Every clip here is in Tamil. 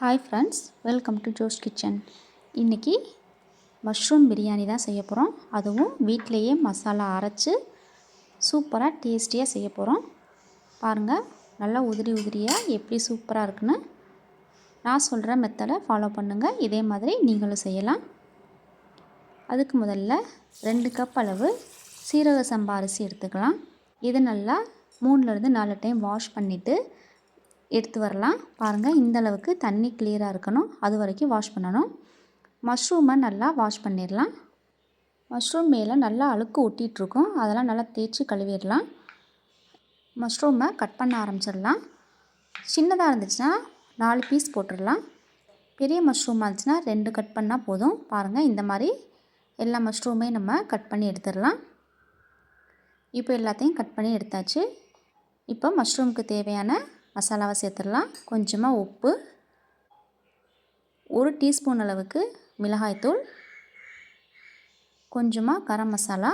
Hi friends welcome to Jo's kitchen இன்றைக்கி மஷ்ரூம் பிரியாணி தான் செய்ய போகிறோம் அதுவும் வீட்டிலையே மசாலா அரைச்சி சூப்பராக டேஸ்டியாக செய்ய போகிறோம் பாருங்கள் நல்லா உதிரி உதிரியாக எப்படி சூப்பராக இருக்குன்னு நான் சொல்கிற மெத்தடை ஃபாலோ பண்ணுங்கள் இதே மாதிரி நீங்களும் செய்யலாம். அதுக்கு முதல்ல ரெண்டு கப் அளவு சீரக சம்பா அரிசி எடுத்துக்கலாம். இது நல்லா மூணுலேருந்து நாலு டைம் வாஷ் பண்ணிவிட்டு எடுத்து வரலாம். பாருங்கள் இந்த அளவுக்கு தண்ணி கிளியராக இருக்கணும். அது வரைக்கும் வாஷ் பண்ணணும். மஷ்ரூமை நல்லா வாஷ் பண்ணிடலாம். மஷ்ரூம் மேலே நல்லா அழுக்கு ஒட்டிகிட்ருக்கும் அதெல்லாம் நல்லா தேய்ச்சி கழுவிடலாம். மஷ்ரூமை கட் பண்ண ஆரம்பிச்சிடலாம். சின்னதாக இருந்துச்சுன்னா நாலு பீஸ் போட்டுடலாம். பெரிய மஷ்ரூமாக இருந்துச்சுன்னா ரெண்டு கட் பண்ணால் போதும். பாருங்கள் இந்த மாதிரி எல்லா மஷ்ரூமே நம்ம கட் பண்ணி எடுத்துடலாம். இப்போ எல்லாத்தையும் கட் பண்ணி எடுத்தாச்சு. இப்போ மஷ்ரூமுக்கு தேவையான மசாலாவை சேர்த்துடலாம். கொஞ்சமாக உப்பு. ஒரு டீஸ்பூன் அளவுக்கு மிளகாய்த்தூள் கொஞ்சமாக கரம் மசாலா.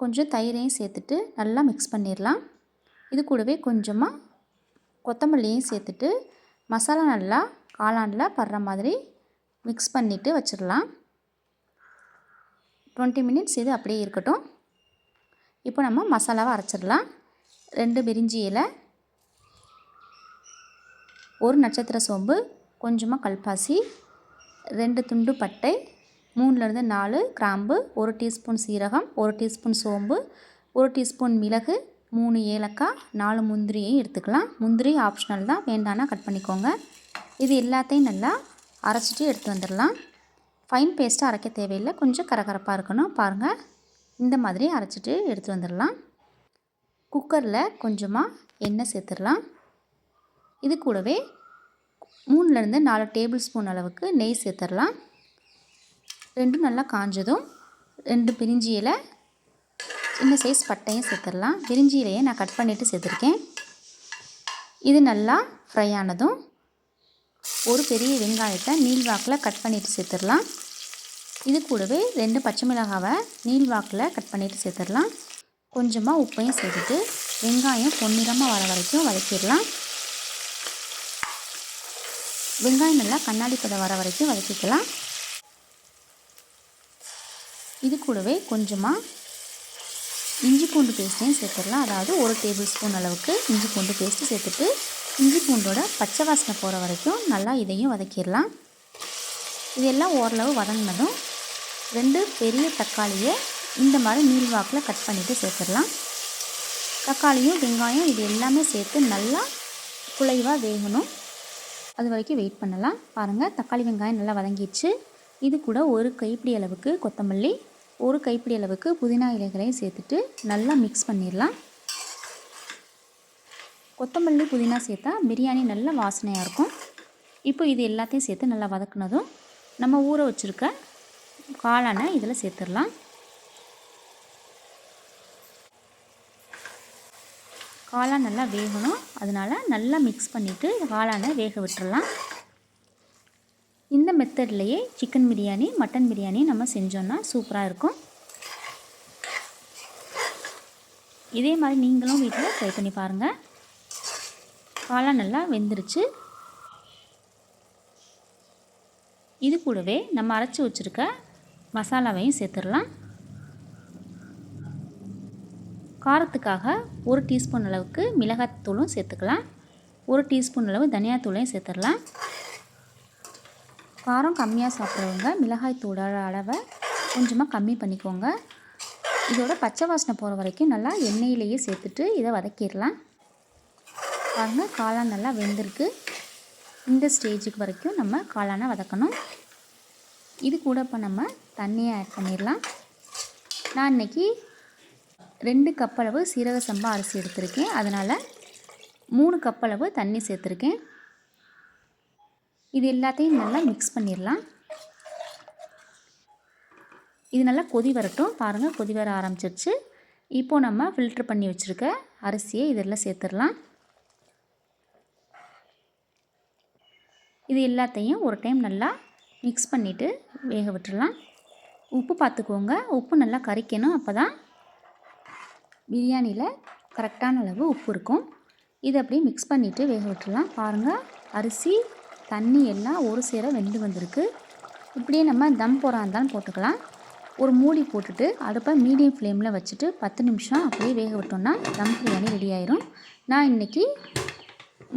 கொஞ்சம் தயிரையும் சேர்த்துட்டு நல்லா மிக்ஸ் பண்ணிடலாம். இது கூடவே கொஞ்சமாக கொத்தமல்லியும் சேர்த்துட்டு மசாலா நல்லா காளானில் படுற மாதிரி மிக்ஸ் பண்ணிவிட்டு வச்சிடலாம். டுவெண்ட்டி மினிட்ஸ் இது அப்படியே இருக்கட்டும். இப்போ நம்ம மசாலாவை அரைச்சிடலாம். ரெண்டு பிரிஞ்சி இலை ஒரு நட்சத்திர சோம்பு கொஞ்சமாக கல்பாசி ரெண்டு துண்டு பட்டை மூணுலேருந்து நாலு கிராம்பு ஒரு டீஸ்பூன் சீரகம் ஒரு டீஸ்பூன் சோம்பு ஒரு டீஸ்பூன் மிளகு மூணு ஏலக்காய் நாலு முந்திரியையும் எடுத்துக்கலாம். முந்திரி ஆப்ஷனல் தான் வேண்டானா கட் பண்ணிக்கோங்க. இது எல்லாத்தையும் நல்லா அரைச்சிட்டு எடுத்து வந்துடலாம். ஃபைன் பேஸ்ட்டாக அரைக்க தேவையில்லை கொஞ்சம் கரகரப்பாக இருக்கணும். பாருங்கள் இந்த மாதிரி அரைச்சிட்டு எடுத்து வந்துடலாம். குக்கரில் கொஞ்சமாக எண்ணெய் சேர்த்துடலாம். இது கூடவே மூணுலேருந்து நாலு டேபிள் ஸ்பூன் அளவுக்கு நெய் சேர்த்துடலாம். ரெண்டும் நல்லா காஞ்சதும் ரெண்டு பிரிஞ்சி இலை சின்ன சைஸ் பட்டையும் சேர்த்துடலாம். பிரிஞ்சி இலையை நான் கட் பண்ணிவிட்டு சேர்த்துருக்கேன். இது நல்லா ஃப்ரை ஆனதும் ஒரு பெரிய வெங்காயத்தை நீள்வாக்கில் கட் பண்ணிவிட்டு சேர்த்துடலாம். இது கூடவே ரெண்டு பச்சை மிளகாவை நீள்வாக்கில் கட் பண்ணிவிட்டு சேர்த்துடலாம். கொஞ்சமாக உப்பையும் சேர்த்துட்டு வெங்காயம் பொன்னிறமாக வர வரைக்கும் வதக்கிடலாம். வெங்காயம் நல்லா கண்ணாடி பதம் வர வரைக்கும் வதக்கிக்கலாம். இது கூடவே கொஞ்சமாக இஞ்சி பூண்டு பேஸ்ட்டையும் சேர்த்துடலாம். அதாவது ஒரு டேபிள் ஸ்பூன் அளவுக்கு இஞ்சி பூண்டு பேஸ்ட்டு சேர்த்துட்டு இஞ்சி பூண்டோட பச்சை வாசனை போகிற வரைக்கும் நல்லா இதையும் வதக்கிடலாம். இதெல்லாம் ஓரளவு வதங்கினதும் ரெண்டு பெரிய தக்காளியை இந்த மாதிரி நீள்வாக்கில் கட் பண்ணிவிட்டு சேர்த்துடலாம். தக்காளியும் வெங்காயம் இது எல்லாமே சேர்த்து நல்லா குழைவாக வேகணும். அது வரைக்கும் வெயிட் பண்ணலாம். பாருங்கள் தக்காளி வெங்காயம் நல்லா வதங்கிடுச்சு. இது கூட ஒரு கைப்பிடி அளவுக்கு கொத்தமல்லி ஒரு கைப்பிடி அளவுக்கு புதினா இலைகளையும் சேர்த்துட்டு நல்லா மிக்ஸ் பண்ணிடலாம். கொத்தமல்லி புதினா சேர்த்தா பிரியாணி நல்ல வாசனையாக இருக்கும். இப்போ இது எல்லாத்தையும் சேர்த்து நல்லா வதக்குனதும் நம்ம ஊற வச்சுருக்க காளானை இதில் சேர்த்துடலாம். காளான் நல்லா வேகணும். அதனால் நல்லா மிக்ஸ் பண்ணிவிட்டு காளானை வேக விட்டுறலாம். இந்த மெத்தட்லேயே சிக்கன் பிரியாணி மட்டன் பிரியாணி நம்ம செஞ்சோன்னா சூப்பராக இருக்கும். இதே மாதிரி நீங்களும் வீட்டில் ட்ரை பண்ணி பாருங்கள் காளான் நல்லா வெந்துருச்சு. இது கூடவே நம்ம அரைச்சி வச்சுருக்க மசாலாவையும் சேர்த்துடலாம். காரத்துக்காக ஒரு டீஸ்பூன் அளவுக்கு மிளகாத்தூளும் சேர்த்துக்கலாம். ஒரு டீஸ்பூன் அளவு தனியாத்தூளையும் சேர்த்துடலாம். காரம் கம்மியாக சாப்பிட்றவங்க மிளகாய் தூளோட அளவை கொஞ்சமாக கம்மி பண்ணிக்கோங்க. இதோட பச்சை வாசனை போகிற வரைக்கும் நல்லா எண்ணெயிலேயே சேர்த்துட்டு இதை வதக்கிடலாம். பாருங்கள் காளான் நல்லா வெந்திருக்கு. இந்த ஸ்டேஜுக்கு வரைக்கும் நம்ம காளானை வதக்கணும். இது கூட இப்போ நம்ம தண்ணியை ஆட் பண்ணிடலாம். நான் இன்றைக்கி ரெண்டு கப் அளவு சீரக சம்பா அரிசி எடுத்திருக்கேன். அதனால் மூணு கப் அளவு தண்ணி சேர்த்துருக்கேன். இது எல்லாத்தையும் நல்லா மிக்ஸ் பண்ணிடலாம் இது நல்லா கொதி வரட்டும். பாருங்கள் கொதி வர ஆரம்பிச்சிருச்சு. இப்போது நம்ம ஃபில்ட்ரு பண்ணி வச்சுருக்க அரிசியை இதெல்லாம் சேர்த்துடலாம் இது எல்லாத்தையும் ஒரு டைம் நல்லா மிக்ஸ் பண்ணிவிட்டு வேக விட்டுடலாம் உப்பு பார்த்துக்கோங்க. உப்பு நல்லா கறிக்கணும் அப்போ தான் பிரியாணியில் கரெக்டான அளவு உப்பு இருக்கும். இதை அப்படியே மிக்ஸ் பண்ணிவிட்டு வேக விட்டுடலாம். பாருங்கள் அரிசி தண்ணி எல்லாம் ஒரு சேர வெந்து வந்திருக்கு. இப்படியே நம்ம தம் போகிறா இருந்தாலும் போட்டுக்கலாம். ஒரு மூடி போட்டுட்டு அடுப்பை மீடியம் ஃப்ளேமில் வச்சுட்டு பத்து நிமிஷம் அப்படியே வேக விட்டோம்னா தம் பிரியாணி ரெடி ஆயிரும். நான் இன்றைக்கி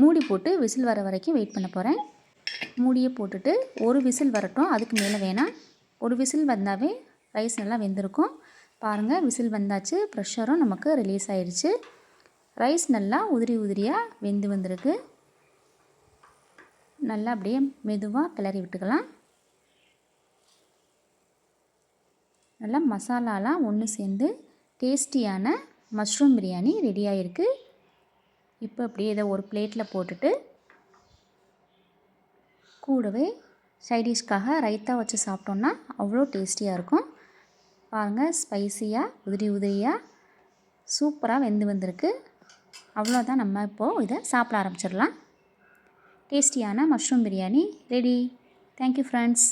மூடி போட்டு விசில் வர வரைக்கும் வெயிட் பண்ண போகிறேன் மூடியை போட்டுட்டு ஒரு விசில் வரட்டும் அதுக்கு மேலே வேணாம். ஒரு விசில் வந்தாவே ரைஸ் நல்லா வெந்திருக்கும். பாருங்கள் விசில் வந்தாச்சு ப்ரெஷரும் நமக்கு ரிலீஸ் ஆயிடுச்சு ரைஸ் நல்லா உதிரி உதிரியாக வெந்து வந்திருக்கு. நல்லா அப்படியே மெதுவாக கிளறி விட்டுக்கலாம். நல்லா மசாலாலாம் ஒன்று சேர்ந்து டேஸ்டியான மஷ்ரூம் பிரியாணி ரெடி ஆகிருக்கு இப்போ அப்படியே இதை ஒரு பிளேட்டில் போட்டுட்டு கூடவே சைடிஷ்காக ரைத்தா வச்சு சாப்பிட்டோன்னா அவ்வளோ டேஸ்டியாக இருக்கும். பாருங்கள் ஸ்பைசியாக உதிரி உதிரியாக சூப்பராக வெந்து வந்திருக்கு. அவ்வளோதான் நம்ம இப்போது இதை சாப்பிட ஆரம்பிச்சிடலாம். டேஸ்டியான mushroom biryani ready thank you friends